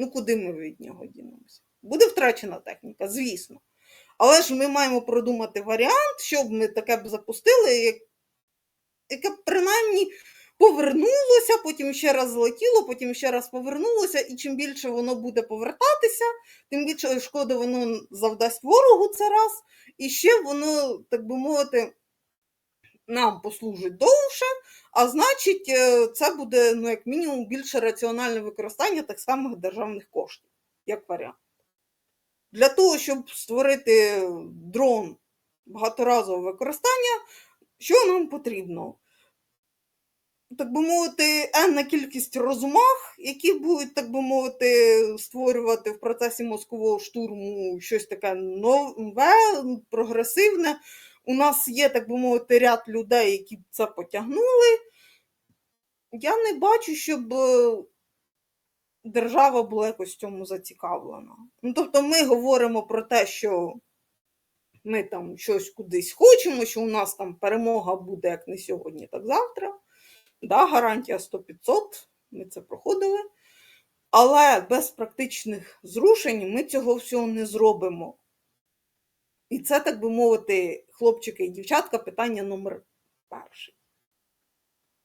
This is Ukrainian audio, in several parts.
Ну, куди ми від нього дінемося? Буде втрачена техніка, звісно. Але ж ми маємо продумати варіант, щоб ми таке б запустили, яке б принаймні повернулося, потім ще раз злетіло, потім ще раз повернулося, і чим більше воно буде повертатися, тим більше шкоди воно завдасть ворогу це раз, і ще воно, так би мовити, нам послужить довше, а значить, е, це буде, ну, як мінімум, більше раціональне використання так самих державних коштів, як варіант. Для того, щоб створити дрон багаторазового використання, що нам потрібно? Так би мовити, енна кількість розумах, які будуть, так би мовити, створювати в процесі мозкового штурму щось таке нове, прогресивне. У нас є, так би мовити, ряд людей, які б це потягнули. Я не бачу, щоб е, держава була якось цьому зацікавлена. Ну, тобто ми говоримо про те, що ми там щось кудись хочемо, що у нас там перемога буде як не сьогодні, так завтра. Да, гарантія 100-500, ми це проходили. Але без практичних зрушень ми цього всього не зробимо. І це, так би мовити, хлопчики і дівчатка, питання номер перший.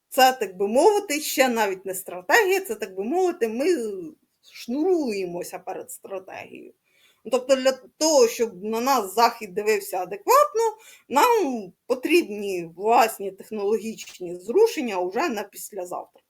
Це, так би мовити, ще навіть не стратегія, це, так би мовити, ми шнуруємося перед стратегією. Тобто, для того, щоб на нас Захід дивився адекватно, нам потрібні власні технологічні зрушення вже на післязавтра.